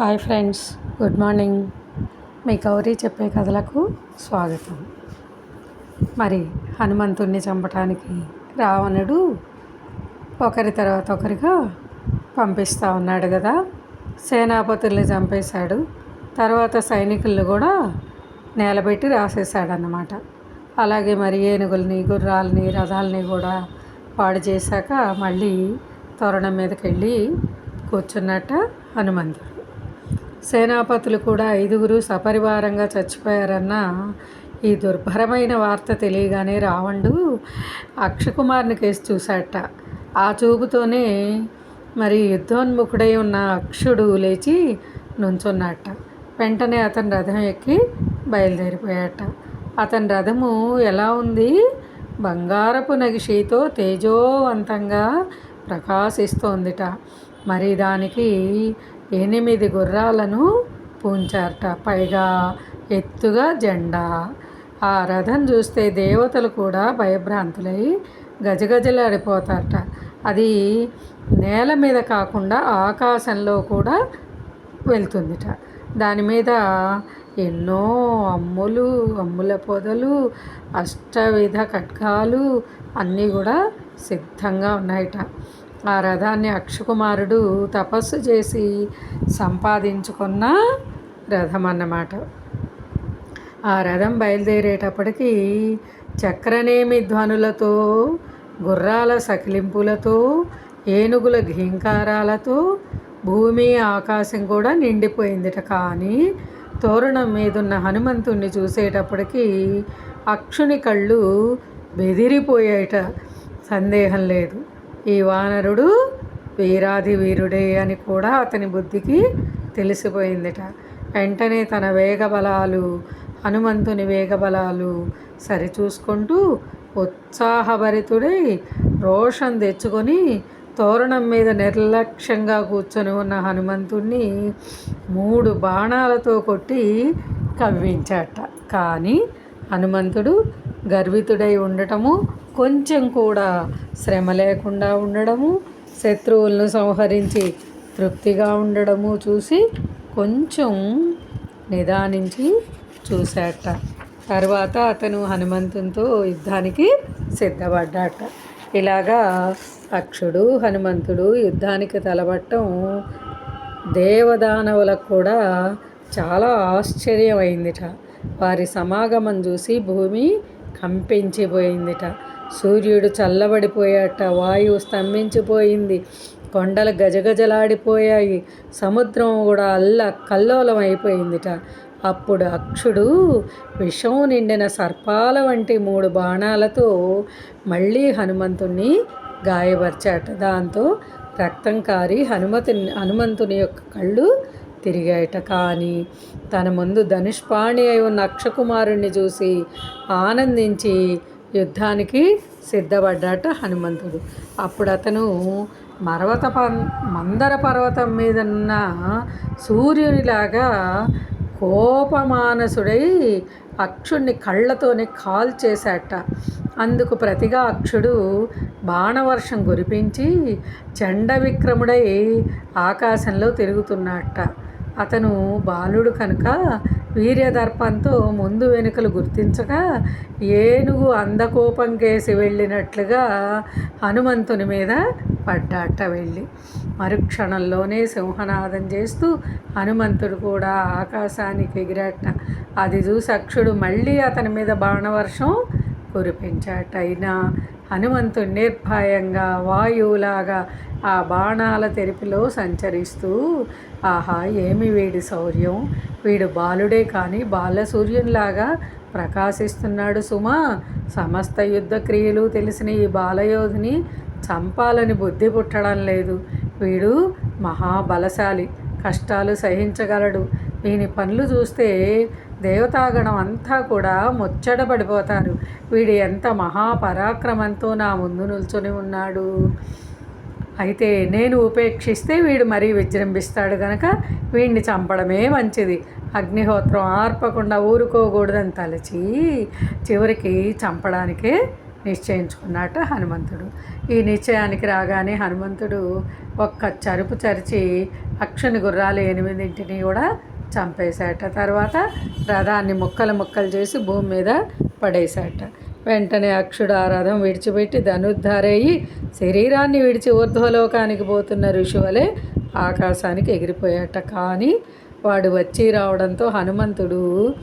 Hi friends good morning. మీ గౌరీ చెప్పే కథలకు స్వాగతం. మరి హనుమంతుణ్ణి చంపటానికి రావణుడు ఒకరి తర్వాత ఒకరిగా పంపిస్తూ ఉన్నాడు కదా. సేనాపతుల్ని చంపేశాడు. తర్వాత సైనికుల్ని కూడా నేలబెట్టి రాసేసాడన్నమాట అలాగే మరి ఏనుగుల్ని గుర్రాలని రథాలని కూడా పాడు చేశాక మళ్ళీ తోరణం మీదకి వెళ్ళి కూర్చున్నట్ట హనుమంతుడు. సేనాపతులు కూడా ఐదుగురు సపరివారంగా చచ్చిపోయారన్న ఈ దుర్భరమైన వార్త తెలియగానే రావణుడు అక్షకుమార్ని కేసి చూశాట ఆ చూపుతోనే మరి యుద్ధోన్ముఖుడై ఉన్న అక్షుడు లేచి నుంచున్నట్ట వెంటనే అతని రథం ఎక్కి బయలుదేరిపోయాట అతని రథము ఎలా ఉంది? బంగారపు నగిషితో తేజోవంతంగా ప్రకాశిస్తోందిట. మరి దానికి ఎనిమిది గుర్రాలను పూంచారట. పైగా ఎత్తుగా జెండా. ఆ రథం చూస్తే దేవతలు కూడా భయభ్రాంతులై గజగజలాడిపోతారట. అది నేల మీద కాకుండా ఆకాశంలో కూడా వెళ్తుందిట. దాని మీద ఎన్నో అమ్ములు అమ్ముల పొదలు అష్టవిధ ఖడ్గాలు అన్నీ కూడా సిద్ధంగా ఉన్నాయట. ఆ రథాన్ని అక్షకుమారుడు తపస్సు చేసి సంపాదించుకున్న రథం అన్నమాట. ఆ రథం బయలుదేరేటప్పటికీ చక్రనేమి ధ్వనులతో గుర్రాల సకిలింపులతో ఏనుగుల ఘీంకారాలతో భూమి ఆకాశం కూడా నిండిపోయిందిట. కానీ తోరణం మీదున్న హనుమంతుణ్ణి చూసేటప్పటికీ అక్షుని కళ్ళు బెదిరిపోయాయట. సందేహం లేదు. ఈ వానరుడు వీరాది వీరుడే అని కూడా అతని బుద్ధికి తెలిసిపోయిందిట. వెంటనే తన వేగబలాలు హనుమంతుని వేగబలాలు సరిచూసుకుంటూ ఉత్సాహభరితుడై రోషం తెచ్చుకొని తోరణం మీద నిర్లక్ష్యంగా కూర్చొని ఉన్న హనుమంతుణ్ణి మూడు బాణాలతో కొట్టి కవ్వించాట. కానీ హనుమంతుడు గర్వితుడై ఉండటము కొంచెం కూడా శ్రమ లేకుండా ఉండడము శత్రువులను సంహరించి తృప్తిగా ఉండడము చూసి కొంచెం నిదానించి చూశాట తర్వాత అతను హనుమంతునితో యుద్ధానికి సిద్ధపడ్డాట ఇలాగా అక్షుడు హనుమంతుడు యుద్ధానికి తలబట్టం దేవదానవులకు కూడా చాలా ఆశ్చర్యమైందిట. వారి సమాగమం చూసి భూమి కంపించిపోయిందిట. సూర్యుడు చల్లబడిపోయాట వాయువు స్తంభించిపోయింది కొండలు గజగజలాడిపోయాయి సముద్రం కూడా అల్ల కల్లోలం అయిపోయిందిట అప్పుడు అక్షుడు విషం నిండిన సర్పాల వంటి మూడు బాణాలతో మళ్ళీ హనుమంతుణ్ణి గాయపరిచాట. దాంతో రక్తం కారి హనుమతి హనుమంతుని యొక్క కళ్ళు తిరిగాయట. కానీ తన ముందు ధనుష్పాణి అయి ఉన్న అక్షకుమారుణ్ణి చూసి ఆనందించి యుద్ధానికి సిద్ధపడ్డాట హనుమంతుడు. అప్పుడు అతను మరవత మందర పర్వతం మీద ఉన్న సూర్యునిలాగా కోపమానసుడై అక్షుణ్ణి కళ్ళతోనే కాల్ చేశాట. అందుకు ప్రతిగా అక్షుడు బాణవర్షం కురిపించి చండ విక్రముడై ఆకాశంలో తిరుగుతున్నట్ట అతను బాలుడు కనుక వీర్యదర్పంతో ముందు వెనుకలు గుర్తించక ఏనుగు అందకోపం కేసి వెళ్ళినట్లుగా హనుమంతుని మీద పడ్డాట వెళ్ళి. మరుక్షణంలోనే సింహనాదం చేస్తూ హనుమంతుడు కూడా ఆకాశానికి ఎగిరాట. అది చూసి అక్షుడు మళ్ళీ అతని మీద బాణవర్షం కురిపించాట. అయినా హనుమంతుడు నిర్భయంగా వాయువులాగా ఆ బాణాల తెరిపిలో సంచరిస్తూ ఆహా ఏమి వీడి శౌర్యం? వీడు బాలుడే కానీ బాలసూర్యునిలాగా ప్రకాశిస్తున్నాడు సుమా. సమస్త యుద్ధ క్రియలు తెలిసిన ఈ బాలయోధిని చంపాలని బుద్ధి పుట్టడం లేదు. వీడు మహాబలశాలి కష్టాలు సహించగలడు. వీని పనులు చూస్తే దేవతాగణం అంతా కూడా ముచ్చటపడిపోతారు వీడు ఎంత మహాపరాక్రమంతో నా ముందు నిల్చొని ఉన్నాడు. అయితే నేను ఉపేక్షిస్తే వీడు మరీ విజృంభిస్తాడు గనక వీడిని చంపడమే మంచిది. అగ్నిహోత్రం ఆర్పకుండా ఊరుకోకూడదని తలచి చివరికి చంపడానికే నిశ్చయించుకున్నాట హనుమంతుడు. ఈ నిశ్చయానికి రాగానే హనుమంతుడు ఒక్క చరుపు చరిచి అక్షుని గుర్రాలు ఎనిమిదింటిని కూడా చంపేశాట. తర్వాత రథాన్ని ముక్కలు ముక్కలు చేసి భూమి మీద పడేశాట. వెంటనే అక్షుడు ఆ విడిచిపెట్టి ధనుద్ధారయ్యి శరీరాన్ని విడిచి ఊర్ధ్వలోకానికి పోతున్న ఋషువలే ఆకాశానికి ఎగిరిపోయాట. కానీ వాడు వచ్చి రావడంతో హనుమంతుడు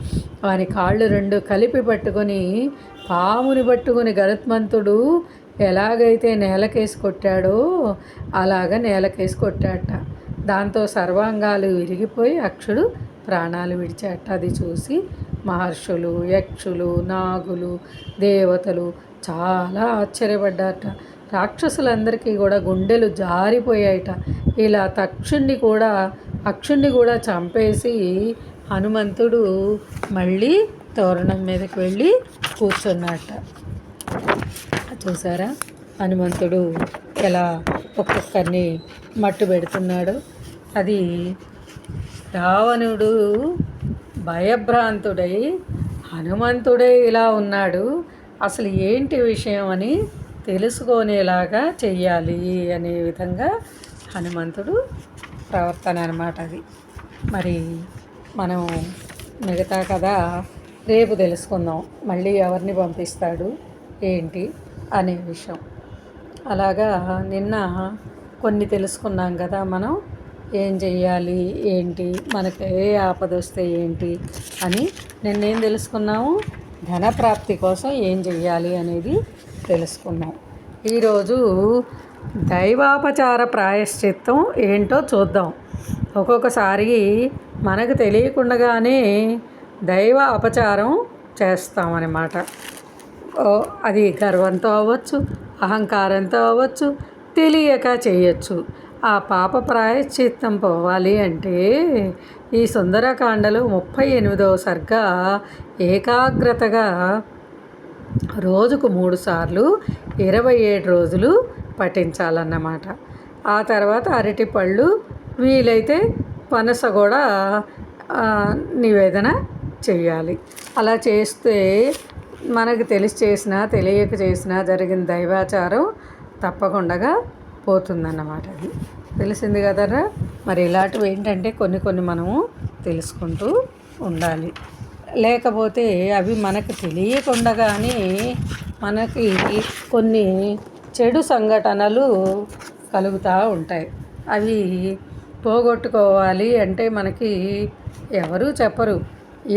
వాని కాళ్ళు రెండు కలిపి పట్టుకొని పాముని పట్టుకుని గరుత్మంతుడు ఎలాగైతే నేలకేసి కొట్టాడో అలాగ నేలకేసి కొట్టాట. దాంతో సర్వాంగాలు విరిగిపోయి అక్షుడు ప్రాణాలు విడిచాట. అది చూసి మహర్షులు యక్షులు నాగులు దేవతలు చాలా ఆశ్చర్యపడ్డారట. రాక్షసులందరికీ కూడా గుండెలు జారిపోయాయట. ఇలా తక్షుణ్ణి కూడా అక్షుణ్ణి కూడా చంపేసి హనుమంతుడు మళ్ళీ తోరణం మీదకి వెళ్ళి కూర్చున్నట చూసారా? హనుమంతుడు ఎలా ఒక్కొక్కరిని మట్టు పెడుతున్నాడు అది రావణుడు భయభ్రాంతుడై హనుమంతుడే ఇలా ఉన్నాడు. అసలు ఏంటి విషయం అని తెలుసుకునేలాగా చెయ్యాలి అనే విధంగా హనుమంతుడు ప్రవర్తన అనమాట అది. మరి మనం మిగతా కథ రేపు తెలుసుకుందాం. మళ్ళీ ఎవరిని పంపిస్తాడు ఏంటి అనే విషయం. అలాగా నిన్న కొన్ని తెలుసుకున్నాం కదా మనం. ఏం చెయ్యాలి? ఏంటి? మనకు ఏ ఆపద వస్తే ఏంటి? అని నిన్నేం తెలుసుకున్నాము ధనప్రాప్తి కోసం ఏం చెయ్యాలి అనేది తెలుసుకున్నాం. ఈరోజు దైవాపచార ప్రాయశ్చిత్తం ఏంటో చూద్దాం. ఒక్కొక్కసారి మనకు తెలియకుండానే దైవ అపచారం చేస్తామన్నమాట. అది గర్వంతో అవ్వచ్చు అహంకారంతో అవ్వచ్చు తెలియక చేయొచ్చు. ఆ పాప ప్రాయశ్చిత్తం పోవాలి అంటే ఈ సుందరకాండలో ముప్పై ఎనిమిదవ సరిగ్గా ఏకాగ్రతగా రోజుకు మూడు సార్లు ఇరవై ఏడు రోజులు పఠించాలన్నమాట. ఆ తర్వాత అరటి పళ్ళు వీలైతే పనస కూడా నివేదన చేయాలి అలా చేస్తే మనకు తెలిసి చేసినా తెలియక చేసినా జరిగిన దైవాచారం తప్పకుండా పోతుందన్నమాట అది. తెలిసింది కదరా? మరి ఇలాంటివి ఏంటంటే కొన్ని కొన్ని మనము తెలుసుకుంటూ ఉండాలి. లేకపోతే అవి మనకు తెలియకుండగానే మనకి కొన్ని చెడు సంఘటనలు కలుగుతూ ఉంటాయి. అవి పోగొట్టుకోవాలి అంటే మనకి ఎవరూ చెప్పరు.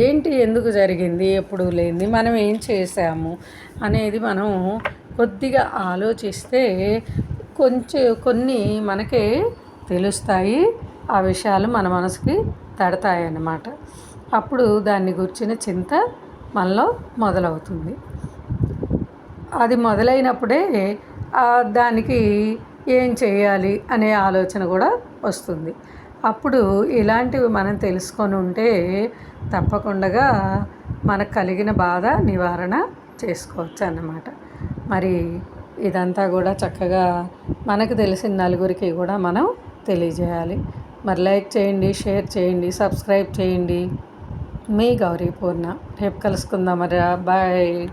ఏంటి ఎందుకు జరిగింది ఎప్పుడు లేనిది మనం ఏం చేసాము అనేది మనం కొద్దిగా ఆలోచిస్తే కొంచెం కొన్ని మనకే తెలుస్తాయి. ఆ విషయాలు మన మనసుకి తడతాయి అన్నమాట అప్పుడు దాన్ని గుర్చిన చింత మనలో మొదలవుతుంది. అది మొదలైనప్పుడే దానికి ఏం చేయాలి అనే ఆలోచన కూడా వస్తుంది. అప్పుడు ఇలాంటివి మనం తెలుసుకొని ఉంటే తప్పకుండా మనకు కలిగిన బాధ నివారణ చేసుకోవచ్చు అన్నమాట మరి ఇదంతా కూడా చక్కగా మనకు తెలిసిన నలుగురికి కూడా మనం తెలియజేయాలి. మరి లైక్ చేయండి షేర్ చేయండి సబ్స్క్రైబ్ చేయండి. మీ గౌరీ పూర్ణ. రేపు కలుసుకుందాం మరి బాయ్.